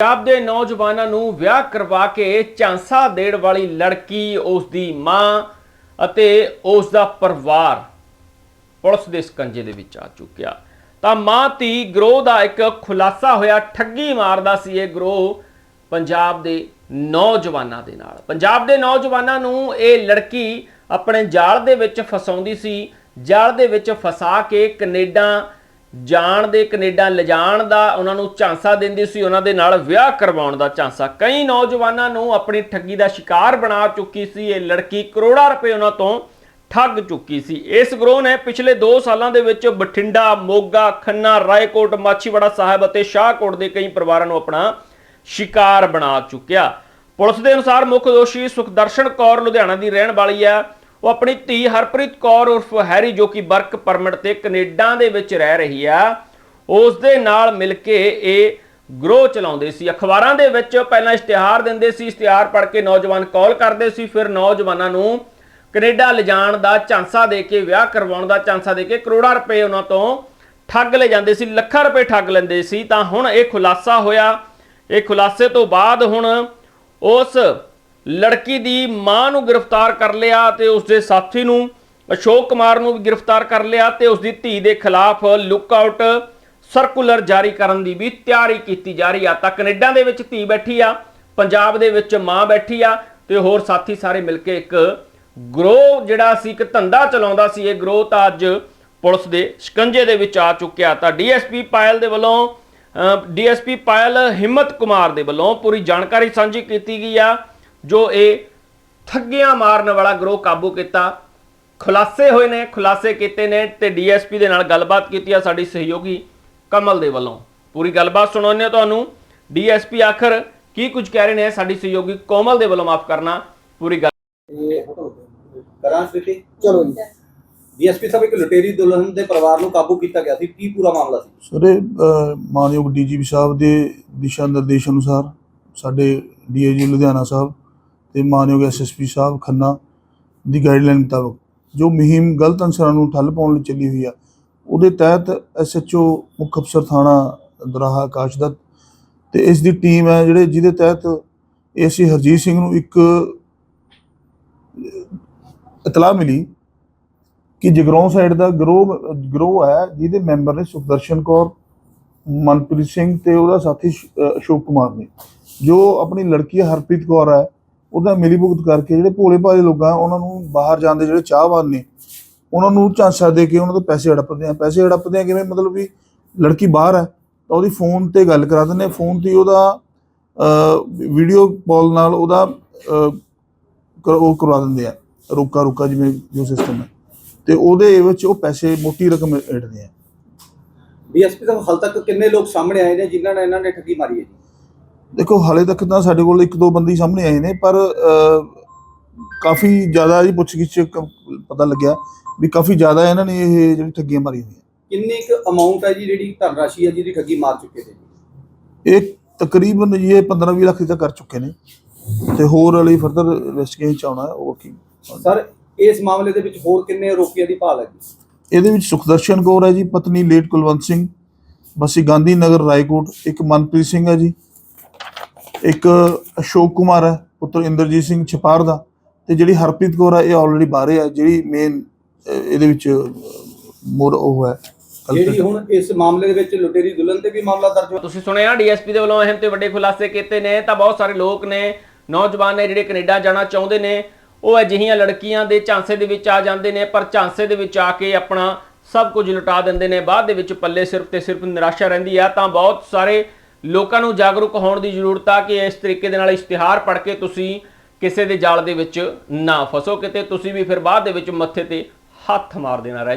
ਪੰਜਾਬ ਦੇ ਨੌਜਵਾਨਾਂ ਨੂੰ ਵਿਆਹ ਕਰਵਾ ਕੇ ਝਾਂਸਾ ਦੇਣ ਵਾਲੀ ਲੜਕੀ, ਉਸ ਦੀ ਮਾਂ ਅਤੇ ਉਸ ਦਾ ਪਰਿਵਾਰ ਪੁਲਿਸ ਦੇ ਸਕੰਜੇ ਦੇ ਵਿੱਚ ਆ ਚੁੱਕਿਆ। ਤਾਂ ਮਾਂ ਧੀ ਗਰੋਹ ਦਾ ਇੱਕ ਖੁਲਾਸਾ ਹੋਇਆ, ਠੱਗੀ ਮਾਰਦਾ ਸੀ ਇਹ ਗਰੋਹ ਪੰਜਾਬ ਦੇ ਨੌਜਵਾਨਾਂ ਦੇ ਨਾਲ। ਪੰਜਾਬ ਦੇ ਨੌਜਵਾਨਾਂ ਨੂੰ ਇਹ ਲੜਕੀ ਆਪਣੇ ਜਾਲ ਦੇ ਵਿੱਚ ਫਸਾਉਂਦੀ ਸੀ, ਜਾਲ ਦੇ ਵਿੱਚ ਫਸਾ ਕੇ ਕੈਨੇਡਾ ਜਾਣ ਦੇ ਕੈਨੇਡਾ ਲਿਜਾਣ ਦਾ ਉਹਨਾਂ ਨੂੰ ਝਾਂਸਾ ਦਿੰਦੀ ਸੀ, ਉਹਨਾਂ ਦੇ ਨਾਲ ਵਿਆਹ ਕਰਵਾਉਣ ਦਾ ਝਾਂਸਾ। ਕਈ ਨੌਜਵਾਨਾਂ ਨੂੰ ਆਪਣੀ ਠੱਗੀ ਦਾ ਸ਼ਿਕਾਰ ਬਣਾ ਚੁੱਕੀ ਸੀ, ਇਹ ਲੜਕੀ ਕਰੋੜਾਂ ਰੁਪਏ ਉਹਨਾਂ ਤੋਂ ਠੱਗ ਚੁੱਕੀ ਸੀ। ਇਸ ਗਰੋਹ ਨੇ ਪਿਛਲੇ 2 ਸਾਲਾਂ ਦੇ ਵਿੱਚ ਬਠਿੰਡਾ, ਮੋਗਾ, ਖੰਨਾ, ਰਾਏਕੋਟ, ਮਾਛੀਵਾੜਾ ਸਾਹਿਬ ਅਤੇ ਸ਼ਾਹਕੋਟ ਦੇ ਕਈ ਪਰਿਵਾਰਾਂ ਨੂੰ ਆਪਣਾ ਸ਼ਿਕਾਰ ਬਣਾ ਚੁੱਕਿਆ। ਪੁਲਿਸ ਦੇ ਅਨੁਸਾਰ ਮੁੱਖ ਦੋਸ਼ੀ ਸੁਖਦਰਸ਼ਨ ਕੌਰ ਲੁਧਿਆਣਾ ਦੀ ਰਹਿਣ ਵਾਲੀ ਹੈ। ਉਹ ਆਪਣੀ ਧੀ ਹਰਪ੍ਰੀਤ ਕੌਰ ਉਰਫ ਹੈਰੀ ਜੋ ਕਿ ਵਰਕ ਪਰਮਿਟ ਤੇ ਕੈਨੇਡਾ ਦੇ ਵਿੱਚ ਰਹਿ ਰਹੀ ਆ, ਉਸ ਦੇ ਨਾਲ ਮਿਲ ਕੇ ਇਹ ਗਰੋਹ ਚਲਾਉਂਦੇ ਸੀ। ਅਖਬਾਰਾਂ ਦੇ ਵਿੱਚ ਪਹਿਲਾਂ ਇਸ਼ਤਿਹਾਰ ਦਿੰਦੇ ਸੀ, ਇਸ਼ਤਿਹਾਰ ਪੜ੍ਹ ਕੇ ਨੌਜਵਾਨ ਕਾਲ ਕਰਦੇ ਸੀ, ਫਿਰ ਨੌਜਵਾਨਾਂ ਨੂੰ ਕੈਨੇਡਾ ਲਿਜਾਣ ਦਾ ਝਾਂਸਾ ਦੇ ਕੇ, ਵਿਆਹ ਕਰਵਾਉਣ ਦਾ ਝਾਂਸਾ ਦੇ ਕੇ ਕਰੋੜਾਂ ਰੁਪਏ ਉਹਨਾਂ ਤੋਂ ਠੱਗ ਲੈ ਜਾਂਦੇ ਸੀ, ਲੱਖਾਂ ਰੁਪਏ ਠੱਗ ਲੈਂਦੇ ਸੀ। ਤਾਂ ਹੁਣ ਇਹ ਖੁਲਾਸਾ ਹੋਇਆ। ਇਹ ਖੁਲਾਸੇ ਤੋਂ ਬਾਅਦ ਹੁਣ ਉਸ ਲੜਕੀ ਦੀ ਮਾਂ ਨੂੰ ਗ੍ਰਿਫਤਾਰ ਕਰ ਲਿਆ ਤੇ ਉਸ ਦੇ ਸਾਥੀ ਨੂੰ ਅਸ਼ੋਕ ਕੁਮਾਰ ਨੂੰ ਵੀ ਗ੍ਰਿਫਤਾਰ ਕਰ ਲਿਆ ਤੇ ਉਸ ਦੀ ਧੀ ਦੇ ਖਿਲਾਫ ਲੁੱਕਆਊਟ ਸਰਕੂਲਰ ਜਾਰੀ ਕਰਨ ਦੀ ਵੀ ਤਿਆਰੀ ਕੀਤੀ ਜਾ ਰਹੀ ਆ। ਤਾਂ ਕੈਨੇਡਾ ਦੇ ਵਿੱਚ ਧੀ ਬੈਠੀ ਆ, ਪੰਜਾਬ ਦੇ ਵਿੱਚ ਮਾਂ ਬੈਠੀ ਆ ਤੇ ਹੋਰ ਸਾਥੀ ਸਾਰੇ ਮਿਲ ਕੇ ਇੱਕ ਗਰੋਹ ਜਿਹੜਾ ਸੀ, ਇੱਕ ਧੰਦਾ ਚਲਾਉਂਦਾ ਸੀ, ਇਹ ਗਰੋਹ ਤਾਂ ਅੱਜ ਪੁਲਿਸ ਦੇ ਸ਼ਿਕੰਜੇ ਦੇ ਵਿੱਚ ਆ ਚੁੱਕਿਆ। ਤਾਂ ਡੀਐਸਪੀ ਪਾਇਲ ਦੇ ਵੱਲੋਂ ਡੀਐਸਪੀ ਪਾਇਲ ਹਿੰਮਤ ਕੁਮਾਰ ਦੇ ਵੱਲੋਂ ਪੂਰੀ ਜਾਣਕਾਰੀ ਸਾਂਝੀ ਕੀਤੀ ਗਈ ਆ। ਜੋ ਇਹ ਠੱਗੀਆਂ ਮਾਰਨ ਵਾਲਾ ਗਰੋਹ ਕਾਬੂ ਕੀਤਾ ਖੁਲਾਸੇ ਹੋਏ ਨੇ ਖੁਲਾਸੇ ਕੀਤੇ ਨੇ ਤੇ ਡੀਐਸਪੀ ਦੇ ਨਾਲ ਗੱਲਬਾਤ ਕੀਤੀ ਆ ਸਾਡੀ ਸਹਿਯੋਗੀ ਕਮਲ ਦੇ ਵੱਲੋਂ। ਪੂਰੀ ਗੱਲਬਾਤ ਸੁਣਾਉਂਦੇ ਹਾਂ ਤੁਹਾਨੂੰ। ਡੀਐਸਪੀ ਆਖਰ ਕੀ ਕੁਝ ਕਹਿ ਰਹੇ ਨੇ ਸਾਡੀ ਸਹਿਯੋਗੀ ਕੋਮਲ ਦੇ ਵੱਲੋਂ ਮਾਫ ਕਰਨਾ। ਪੂਰੀ ਗੱਲ ਕਰਾਂ ਸਥਿਤੀ? ਚਲੋ ਜੀ। ਡੀਐਸਪੀ ਸਾਹਿਬ ਇੱਕ ਲੁਟੇਰੀ ਦੁਲਹਨ ਦੇ ਪਰਿਵਾਰ ਨੂੰ ਕਾਬੂ ਕੀਤਾ ਗਿਆ ਸੀ। ਕੀ ਪੂਰਾ ਮਾਮਲਾ ਸੀ? ਸਰ ਮਾਨਯੋਗ ਡੀਜੀਪੀ ਸਾਹਿਬ ਦੇ ਦਿਸ਼ਾ ਨਿਰਦੇਸ਼ ਅਨੁਸਾਰ ਸਾਡੇ ਡੀਏਜੀ ਲੁਧਿਆਣਾ ਸਾਹਿਬ ਤੇ ਮਾਨਯੋਗ ਐਸਐਸਪੀ ਸਾਹਿਬ ਖੰਨਾ ਦੀ ਗਾਈਡਲਾਈਨ ਮੁਤਾਬਕ ਜੋ ਮੁਹਿੰਮ ਗਲਤ ਅਨਸਰਾਂ ਨੂੰ ਠੱਲ ਪਾਉਣ ਲਈ ਚੱਲੀ ਹੋਈ ਆ, ਉਹਦੇ ਤਹਿਤ ਐਸਐਚਓ ਮੁੱਖ ਅਫਸਰ ਥਾਣਾ ਦਰਾਹਾ ਆਕਾਸ਼ਦੱਤ ਤੇ ਇਸ ਦੀ ਟੀਮ ਹੈ ਜਿਹੜੇ ਜਿਹਦੇ ਤਹਿਤ ਏਸੀ ਹਰਜੀਤ ਸਿੰਘ ਨੂੰ ਇੱਕ ਇਤਲਾਹ ਮਿਲੀ ਕਿ ਜਗਰੋਂ ਸਾਈਡ ਦਾ ਗਰੋਹ ਗਰੋਹ ਹੈ, ਜਿਹਦੇ ਮੈਂਬਰ ਨੇ ਸੁਖਦਰਸ਼ਨ ਕੌਰ, ਮਨਪ੍ਰੀਤ ਸਿੰਘ ਤੇ ਉਹਦਾ ਸਾਥੀ ਅਸ਼ੋਕ ਕੁਮਾਰ ਨੇ, ਜੋ ਆਪਣੀ ਲੜਕੀ ਹਰਪ੍ਰੀਤ ਕੌਰ ਹੈ ਉਹਦਾ ਮਿਲੀ ਭੁਗਤ ਕਰਕੇ ਜਿਹੜੇ ਭੋਲੇ ਭਾਲੇ ਲੋਕਾਂ ਉਹਨਾਂ ਨੂੰ ਬਾਹਰ ਜਾਣ ਦੇ ਜਿਹੜੇ ਚਾਹਵਾਨ ਨੇ, ਉਹਨਾਂ ਨੂੰ ਝਾਂਸਾ ਦੇ ਕੇ ਉਹਨਾਂ ਤੋਂ ਪੈਸੇ ਹੜਪਦੇ ਆ। ਪੈਸੇ ਹੜਪਦੇ ਆ ਕਿਵੇਂ? ਮਤਲਬ ਵੀ ਲੜਕੀ ਬਾਹਰ ਹੈ ਤਾਂ ਉਹਦੀ ਫੋਨ ਤੇ ਗੱਲ ਕਰਾ ਦਿੰਦੇ ਫੋਨ ਤੇ ਉਹਦਾ ਵੀਡੀਓ ਕਾਲ ਨਾਲ ਉਹਦਾ ਉਹ ਕਰਵਾ ਦਿੰਦੇ ਆ। ਰੋਕਾ ਰੋਕਾ ਜਿਵੇਂ ਜੋ ਸਿਸਟਮ ਹੈ। ਤੇ ਉਹਦੇ ਵਿੱਚ ਉਹ ਪੈਸੇ ਮੋਟੀ ਰਕਮ ਏੜਦੇ ਆ। ਡੀਐਸਪੀ ਸਾਹਿਬ, ਹਾਲ ਤੱਕ ਕਿੰਨੇ ਲੋਕ ਸਾਹਮਣੇ ਆਏ ਨੇ ਜਿਨ੍ਹਾਂ ਨੇ, ਇਹਨਾਂ ਨੇ ਠੱਗੀ ਮਾਰੀ ਹੈ ਜੀ? ਦੇਖੋ ਹਾਲੇ ਤੱਕ ਤਾਂ ਸਾਡੇ ਕੋਲ ਇੱਕ ਦੋ ਬੰਦੇ ਸਾਹਮਣੇ ਆਏ ਨੇ ਪਰ ਕਾਫੀ ਜ਼ਿਆਦਾ ਜੀ ਪੁੱਛਗਿੱਛ ਪਤਾ ਲੱਗਿਆ ਵੀ ਕਾਫੀ ਜ਼ਿਆਦਾ ਇਹਨਾਂ ਨੇ ਇਹ ਜਿਹੜੀ ਠੱਗੀਆਂ ਮਾਰੀਆਂ ਹੋਈਆਂ। ਕਿੰਨੀ ਕੁ ਅਮਾਉਂਟ ਹੈ ਜੀ ਜਿਹੜੀ ਧਨ ਰਾਸ਼ੀ ਹੈ ਜਿਹਦੀ ਠੱਗੀ ਮਾਰ ਚੁੱਕੇ ਨੇ? ਇਹ ਤਕਰੀਬਨ ਇਹ 15-20 ਲੱਖ ਦੀ ਤਾਂ ਕਰ ਚੁੱਕੇ ਨੇ। ਤੇ ਹੋਰ ਵਾਲੀ ਫਰਦਰ ਇਨਵੈਸਟੀਗੇਸ਼ਨ ਚ ਆਉਣਾ ਹੈ ਉਹ ਕੀ। ਸਰ ਇਸ ਮਾਮਲੇ ਦੇ ਵਿੱਚ ਹੋਰ ਕਿੰਨੇ ਆਰੋਪੀਆਂ ਦੀ ਭਾਲ ਹੈ ਜੀ? ਇਹਦੇ ਵਿੱਚ ਸੁਖਦਰਸ਼ਨ ਕੌਰ ਹੈ ਜੀ ਪਤਨੀ ਲੇਟ ਕੁਲਵੰਤ ਸਿੰਘ ਬਸੀ ਗਾਂਧੀ ਨਗਰ ਰਾਏਕੋਟ ਇੱਕ ਮਨਪ੍ਰੀਤ ਸਿੰਘ ਹੈ ਜੀ। ਇੱਕ ਅਸ਼ੋਕ ਕੁਮਾਰ ਹੈ ਪੁੱਤਰ ਇੰਦਰਜੀਤ ਸਿੰਘ ਛਪਾਰ ਦਾ ਤੇ ਜਿਹੜੀ ਹਰਪ੍ਰੀਤ ਕੌਰ ਹੈ ਇਹ ਆਲਰੇਡੀ ਬਾਹਰੇ ਹੈ ਜਿਹੜੀ ਮੇਨ ਇਹਦੇ ਵਿੱਚ ਮੋਰ ਉਹ ਹੈ ਜਿਹੜੀ ਹੁਣ ਇਸ ਮਾਮਲੇ ਦੇ ਵਿੱਚ ਲੁਟੇਰੀ ਦੁਲਹਨ ਤੇ ਵੀ ਮਾਮਲਾ ਦਰਜ ਹੋਇਆ। ਤੁਸੀਂ ਸੁਣਿਆ ਡੀਐਸਪੀ ਦੇ ਵੱਲੋਂ ਅਹਿਮ ਤੇ ਵੱਡੇ ਖੁਲਾਸੇ ਕੀਤੇ ਨੇ ਤਾਂ ਬਹੁਤ ਸਾਰੇ ਲੋਕ ਨੇ ਨੌਜਵਾਨ ਨੇ ਜਿਹੜੇ ਕੈਨੇਡਾ ਜਾਣਾ ਚਾਹੁੰਦੇ ਨੇ ਉਹ ਅਜਿਹੀਆਂ ਲੜਕੀਆਂ ਦੇ ਝਾਂਸੇ ਦੇ ਵਿੱਚ ਆ ਜਾਂਦੇ ਨੇ ਪਰ ਝਾਂਸੇ ਦੇ ਵਿੱਚ ਆ ਕੇ ਆਪਣਾ ਸਭ ਕੁਝ ਲੁਟਾ ਦਿੰਦੇ ਨੇ ਬਾਅਦ ਦੇ ਵਿੱਚ ਪੱਲੇ ਸਿਰਫ ਤੇ ਸਿਰਫ ਨਿਰਾਸ਼ਾ ਰਹਿੰਦੀ ਆ ਤਾਂ ਬਹੁਤ ਸਾਰੇ ਲੋਕਾਂ ਨੂੰ ਜਾਗਰੂਕ ਹੋਣ ਦੀ ਜ਼ਰੂਰਤ ਆ ਕਿ ਇਸ ਤਰੀਕੇ ਦੇ ਨਾਲ ਇਸ਼ਤਿਹਾਰ ਪੜ੍ਹ ਕੇ ਤੁਸੀਂ ਕਿਸੇ ਦੇ ਜਾਲ ਦੇ ਵਿੱਚ ਨਾ ਫਸੋ, ਕਿਤੇ ਤੁਸੀਂ ਵੀ ਫਿਰ ਬਾਅਦ ਦੇ ਵਿੱਚ ਮੱਥੇ ਤੇ ਹੱਥ ਮਾਰ ਦੇਣਾ ਰਹਿ ਜਾ